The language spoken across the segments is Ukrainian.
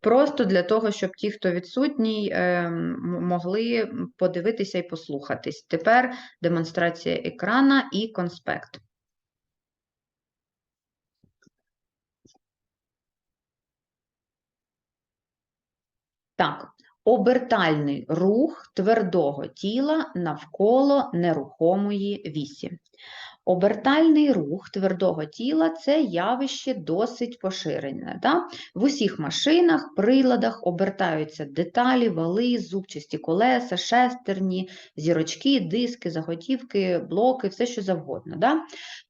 Просто для того, щоб ті, хто відсутній, е, могли подивитися і послухатись. Тепер демонстрація екрана і конспект. Так, обертальний рух твердого тіла навколо нерухомої вісі. Обертальний рух твердого тіла це явище досить поширене. Да? В усіх машинах, приладах обертаються деталі, вали, зубчасті колеса, шестерні, зірочки, диски, заготівки, блоки, все що завгодно. Да?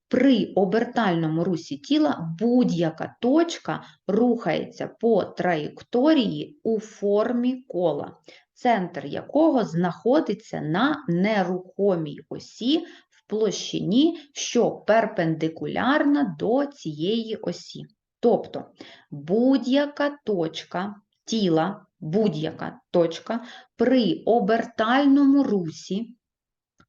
При обертальному русі тіла будь-яка точка рухається по траєкторії у формі кола, центр якого знаходиться на нерухомій осі площині, що перпендикулярна до цієї осі. Тобто будь-яка точка тіла, будь-яка точка при обертальному русі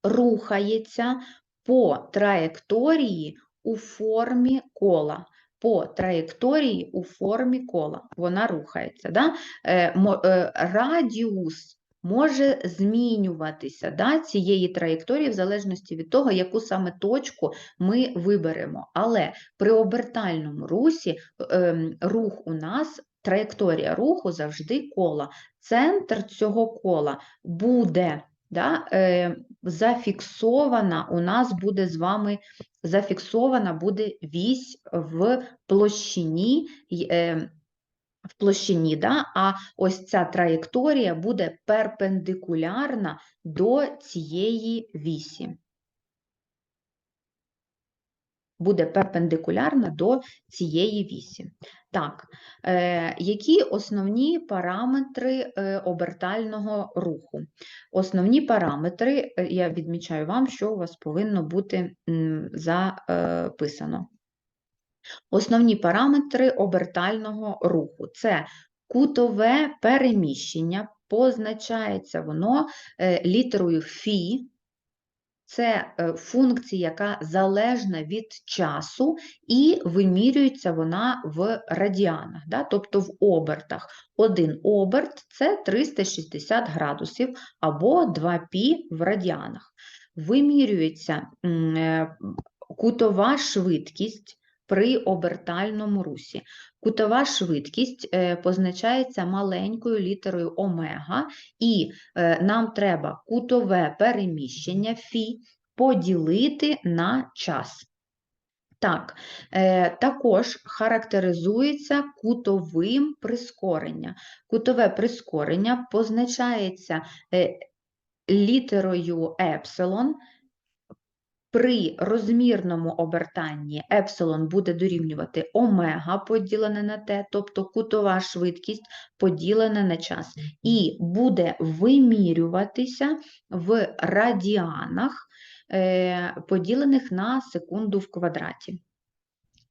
рухається по траєкторії у формі кола. По траєкторії у формі кола. Вона рухається. Да? Е, е, радіус може змінюватися да, цієї траєкторії в залежності від того, яку саме точку ми виберемо. Але при обертальному русі ем, рух у нас, траєкторія руху завжди кола. Центр цього кола буде да, е, зафіксована, у нас буде з вами зафіксована буде вісь в площині, е, в площині, да, а ось ця траєкторія буде перпендикулярна до цієї вісі. Буде перпендикулярна до цієї вісі. Так, е, які основні параметри е, обертального руху? Основні параметри, е, я відмічаю вам, що у вас повинно бути записано. Основні параметри обертального руху це кутове переміщення, позначається воно е, літерою Фі. Це е, функція, яка залежна від часу, і вимірюється вона в радіанах, да? тобто в обертах. Один оберт це 360 градусів або 2π в радіанах. Вимірюється е, кутова швидкість при обертальному русі. Кутова швидкість е, позначається маленькою літерою омега, і е, нам треба кутове переміщення фі поділити на час. Так, е, також характеризується кутовим прискорення. Кутове прискорення позначається е, літерою епсилон. При розмірному обертанні епсилон буде дорівнювати омега поділене на t, тобто кутова швидкість поділена на час, і буде вимірюватися в радіанах, е, поділених на секунду в квадраті.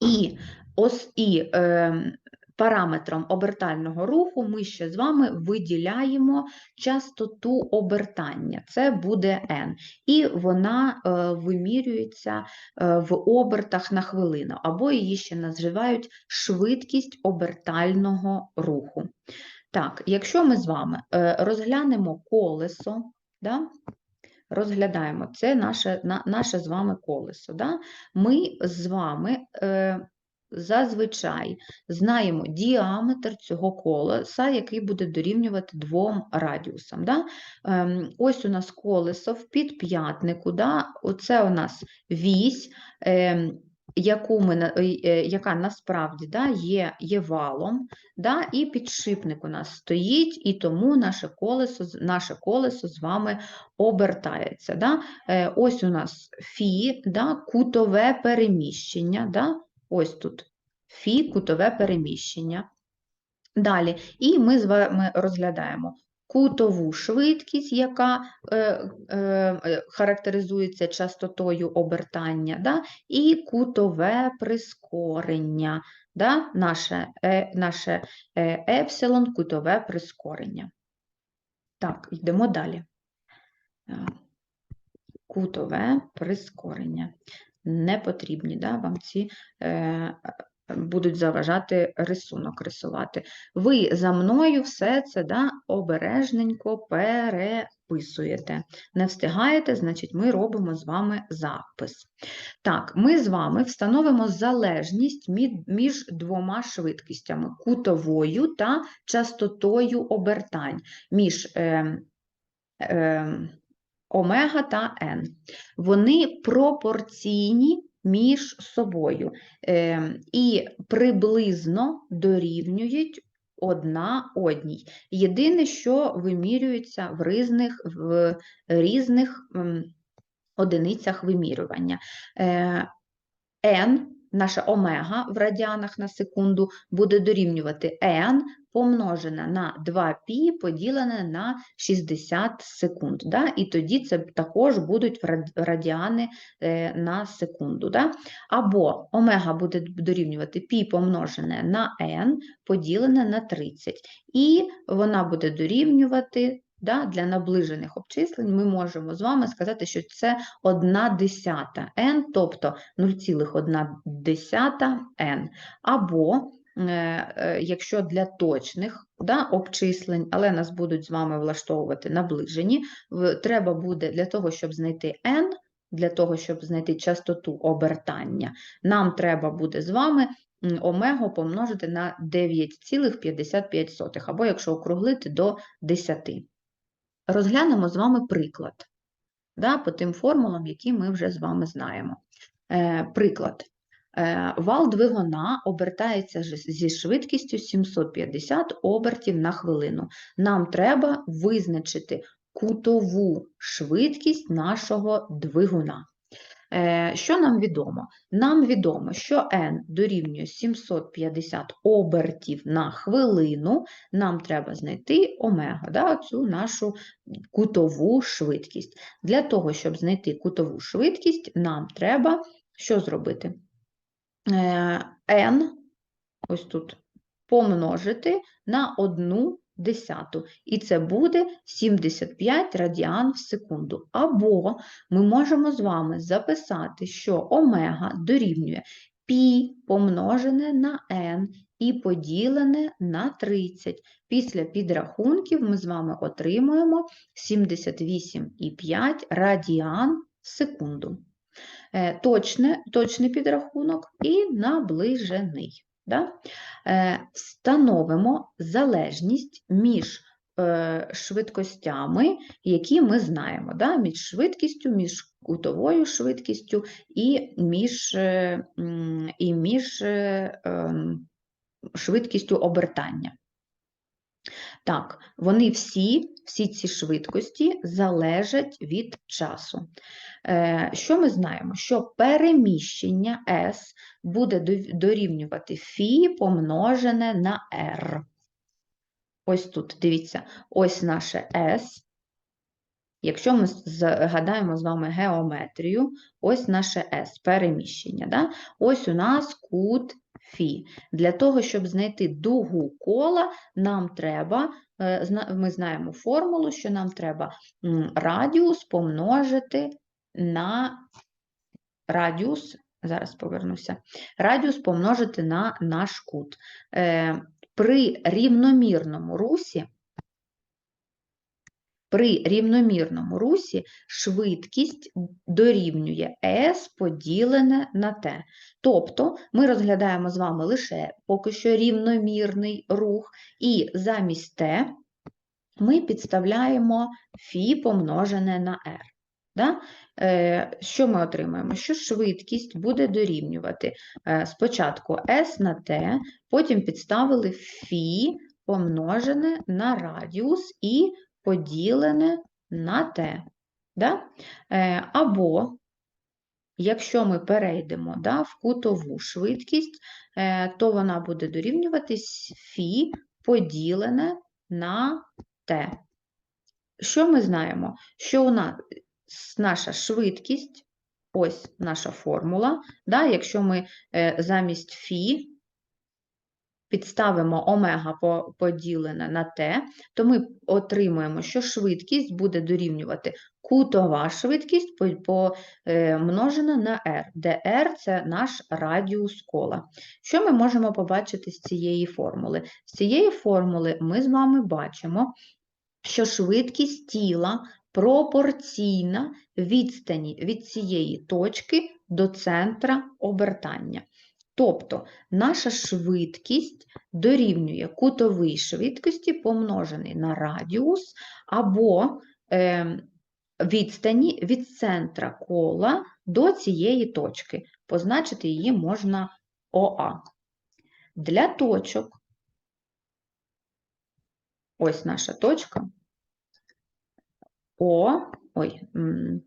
І, ос, і е, параметром обертального руху ми ще з вами виділяємо частоту обертання, це буде n, і вона е, вимірюється е, в обертах на хвилину, або її ще називають швидкість обертального руху. Так, якщо ми з вами е, розглянемо колесо, да, розглядаємо, це наше, на, наше з вами колесо. Да? Ми з вами е, зазвичай знаємо діаметр цього колеса, який буде дорівнювати двом радіусам. Да? Ем, ось у нас колесо в підп'ятнику, да? оце у нас вісь. ем, Яку ми, е, е, яка насправді да, є, є валом, да, і підшипник у нас стоїть, і тому наше колесо, наше колесо з вами обертається. Да? Е, Ось у нас фі, да, кутове переміщення. Да? Ось тут фі, кутове переміщення. Далі, і ми з вами розглядаємо кутову швидкість, яка е, е, е, характеризується частотою обертання, да? і кутове прискорення, да? наше, е, наше е, епсилон, кутове прискорення. Так, йдемо далі. Е, Кутове прискорення. Не потрібні да, вам ці е, будуть заважати рисунок рисувати. Ви за мною все це да, обережненько переписуєте. Не встигаєте, значить, ми робимо з вами запис. Так, ми з вами встановимо залежність між двома швидкістями кутовою та частотою обертань між е, е, омега та n. Вони пропорційні між собою е, і приблизно дорівнюють одна одній. Єдине, що вимірюється в різних, в різних одиницях вимірювання. Е, n, наша омега в радіанах на секунду, буде дорівнювати n помножене на 2π поділене на 60 секунд. Да? І тоді це також будуть радіани е, на секунду. Да? Або омега буде дорівнювати π помножене на n поділене на 30. І вона буде дорівнювати да, для наближених обчислень, ми можемо з вами сказати, що це 1 десята n, тобто 0,1 n. Або е, е, якщо для точних да, обчислень, але нас будуть з вами влаштовувати наближені, треба буде для того, щоб знайти n, для того, щоб знайти частоту обертання, нам треба буде з вами омегу помножити на 9,55, або якщо округлити до 10. Розглянемо з вами приклад да, по тим формулам, які ми вже з вами знаємо. Е, приклад. Е, Вал двигуна обертається зі швидкістю 750 обертів на хвилину. Нам треба визначити кутову швидкість нашого двигуна. Е, Що нам відомо? Нам відомо, що n дорівнює 750 обертів на хвилину. Нам треба знайти омега, да, цю нашу кутову швидкість. Для того, щоб знайти кутову швидкість, нам треба що зробити? Е, n, ось тут, помножити на 1 десяту. І це буде 75 радіан в секунду. Або ми можемо з вами записати, що омега дорівнює π помножене на n і поділене на 30. Після підрахунків ми з вами отримуємо 78,5 радіан в секунду. Е, Точне, точний підрахунок і наближений. Да? Е, Встановимо залежність між е, швидкостями, які ми знаємо, да? між швидкістю, між кутовою швидкістю і між, е, і між ем, швидкістю обертання. Так, вони всі, всі ці швидкості залежать від часу. Е, Що ми знаємо? Що переміщення S буде дорівнювати фі помножене на r. Ось тут, дивіться, ось наше S. Якщо ми згадаємо з вами геометрію, ось наше S, переміщення. Да? Ось у нас кут Фі. Для того, щоб знайти дугу кола, нам треба, е, ми знаємо формулу, що нам треба радіус помножити на радіус, зараз повернуся, радіус помножити на наш кут. Е, При рівномірному русі при рівномірному русі швидкість дорівнює S поділене на T. Тобто ми розглядаємо з вами лише поки що рівномірний рух, і замість T ми підставляємо φ помножене на R. Да? Е, Що ми отримаємо? Що швидкість буде дорівнювати е, спочатку S на T, потім підставили φ помножене на радіус і поділене на t. Да? Е, Або, якщо ми перейдемо да, в кутову швидкість, е, то вона буде дорівнюватись фі поділене на t. Що ми знаємо? Що у нас наша швидкість, ось наша формула, да, якщо ми е, замість фі підставимо омега поділене на t, то ми отримуємо, що швидкість буде дорівнювати кутова швидкість помножена на r, де r – це наш радіус кола. Що ми можемо побачити з цієї формули? З цієї формули ми з вами бачимо, що швидкість тіла пропорційна відстані від цієї точки до центра обертання. Тобто наша швидкість дорівнює кутовій швидкості помножений на радіус або е, відстані від центра кола до цієї точки. Позначити її можна ОА. Для точок, ось наша точка, О, ой, м,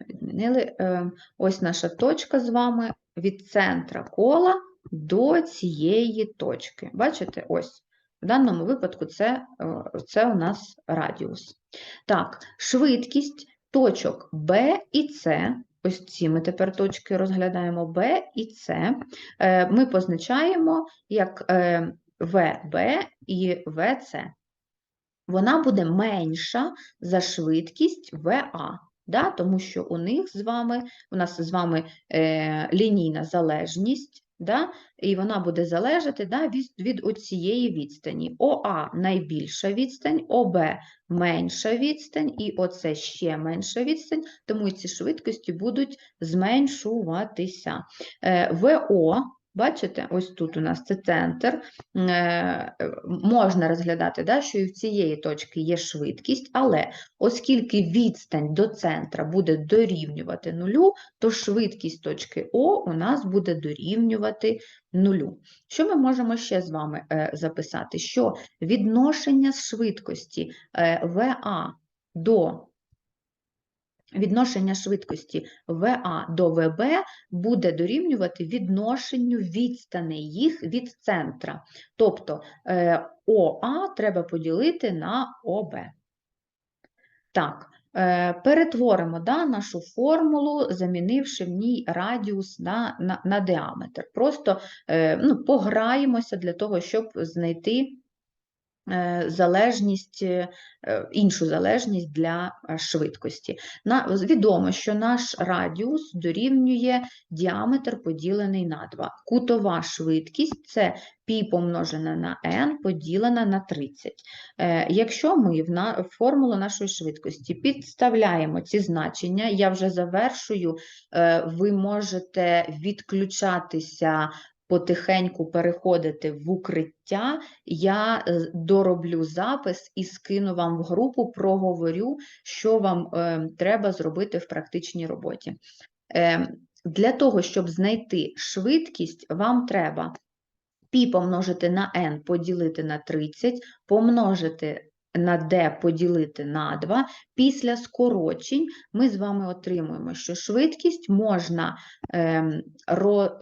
відмінили, е, ось наша точка з вами від центра кола до цієї точки. Бачите, ось. В даному випадку це, е, це у нас радіус. Так, швидкість точок Б і С, ось ці ми тепер точки розглядаємо Б і С, е, ми позначаємо як е, ВБ і ВС. Вона буде менша за швидкість ВА, да? тому що у них з вами, у нас з вами е, лінійна залежність, да? і вона буде залежати да, від, від оцієї відстані. ОА найбільша відстань, ОБ менша відстань, і оце ще менша відстань, тому ці швидкості будуть зменшуватися. Е, ВО Бачите, ось тут у нас це центр. Е, Можна розглядати, да, що і в цієї точки є швидкість, але оскільки відстань до центра буде дорівнювати нулю, то швидкість точки О у нас буде дорівнювати нулю. Що ми можемо ще з вами е, записати? Що відношення швидкості е, ВА до відношення швидкості ВА до ВБ буде дорівнювати відношенню відстаней їх від центра. Тобто е, ОА треба поділити на ОБ. Так, е, перетворимо да, нашу формулу, замінивши в ній радіус на, на, на діаметр. Просто е, ну, пограємося для того, щоб знайти залежність, е, іншу залежність для е, швидкості. На, Відомо, що наш радіус дорівнює діаметр поділений на 2. Кутова швидкість це π помножена на n поділена на 30. Якщо ми в формулу нашої швидкості підставляємо ці значення, я вже завершую, ви можете відключатися потихеньку переходити в укриття, я е, дороблю запис і скину вам в групу, проговорю, що вам е, треба зробити в практичній роботі. Е, Для того, щоб знайти швидкість, вам треба π помножити на n поділити на 30, помножити на d поділити на 2, після скорочень ми з вами отримуємо, що швидкість можна е, роз,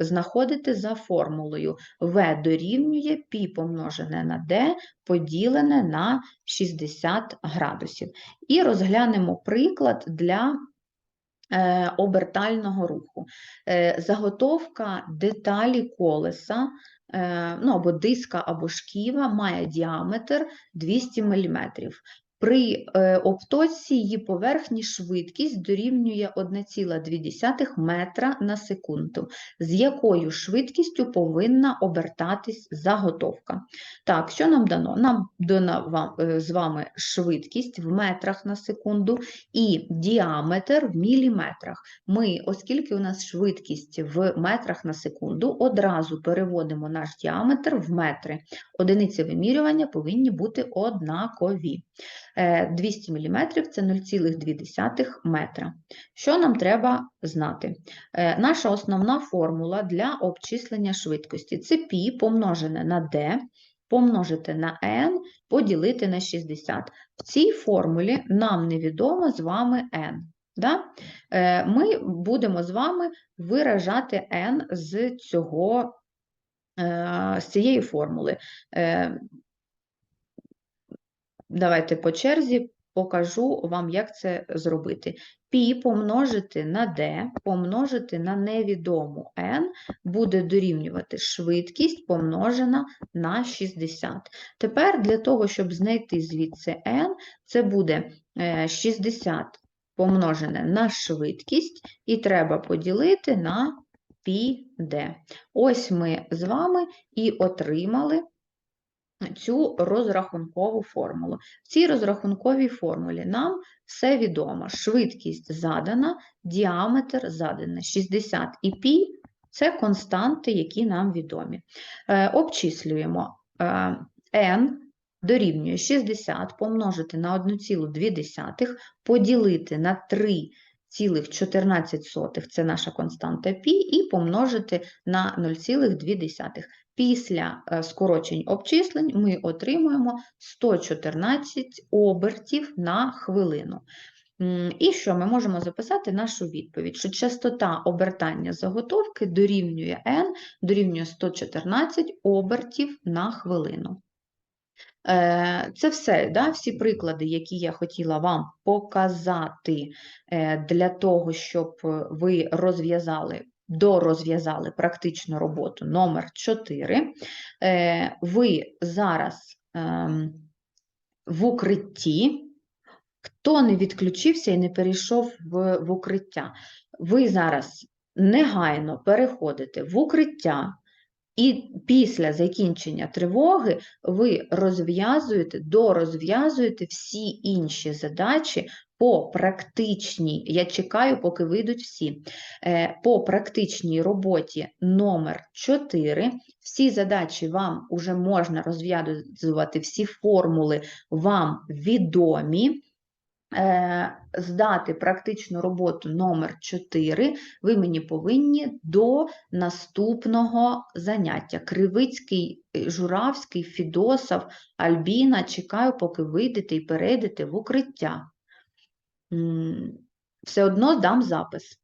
знаходити за формулою v дорівнює π помножене на d поділене на 60 градусів. І розглянемо приклад для е, обертального руху. Е, заготовка деталі колеса ну, або диска, або шківа має діаметр 200 мм. При е, обточці її поверхні швидкість дорівнює 1,2 метра на секунду, з якою швидкістю повинна обертатись заготовка. Так, що нам дано? Нам дано е, з вами швидкість в метрах на секунду і діаметр в міліметрах. Ми, оскільки у нас швидкість в метрах на секунду, одразу переводимо наш діаметр в метри. Одиниці вимірювання повинні бути однакові. 200 е, мм це 0,2 метра. Що нам треба знати? Е, наша основна формула для обчислення швидкості це π помножене на d, помножити на n, поділити на 60. В цій формулі нам невідомо з вами n. Да? Е, ми будемо з вами виражати n з цього, з цієї формули. Давайте по черзі покажу вам, як це зробити. Пі помножити на d, помножити на невідому n буде дорівнювати швидкість помножена на 60. Тепер для того, щоб знайти звідси n, це буде е, 60 помножене на швидкість, і треба поділити на πd. Ось ми з вами і отримали цю розрахункову формулу. В цій розрахунковій формулі нам все відомо. Швидкість задана, діаметр заданий. 60 і π – це константи, які нам відомі. Е, обчислюємо е, n дорівнює 60 помножити на 1,2, поділити на 3,14, це наша константа π, і помножити на 0,2. Після е, скорочень обчислень ми отримуємо 114 обертів на хвилину. І що ми можемо записати нашу відповідь, що частота обертання заготовки дорівнює n, дорівнює 114 обертів на хвилину. Е, Це все, да, всі приклади, які я хотіла вам показати е, для того, щоб ви розв'язали, дорозв'язали практичну роботу номер 4. Е, Ви зараз ем, в укритті. Хто не відключився і не перейшов в, в укриття, ви зараз негайно переходите в укриття, і після закінчення тривоги ви розв'язуєте, дорозв'язуєте всі інші задачі по практичній, я чекаю, поки вийдуть всі, е, по практичній роботі номер 4. Всі задачі вам вже можна розв'язувати, всі формули вам відомі. Е, Здати практичну роботу номер 4 ви мені повинні до наступного заняття. Кривицький, Журавський, Фідосов, Альбіна. Чекаю, поки вийдете і перейдете в укриття. Все одно дам запис.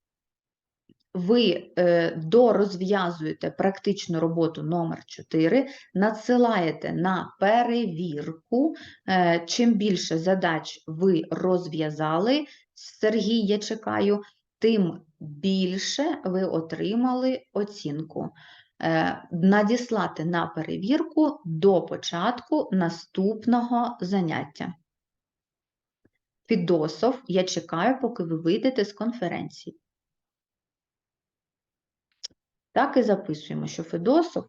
Ви е, дорозв'язуєте практичну роботу номер 4, надсилаєте на перевірку. Е, Чим більше задач ви розв'язали, Сергій, я чекаю, тим більше ви отримали оцінку. Е, Надіслати на перевірку до початку наступного заняття. Фідосов, я чекаю, поки ви вийдете з конференції. Так і записуємо, що Федосов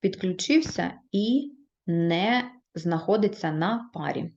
підключився і не знаходиться на парі.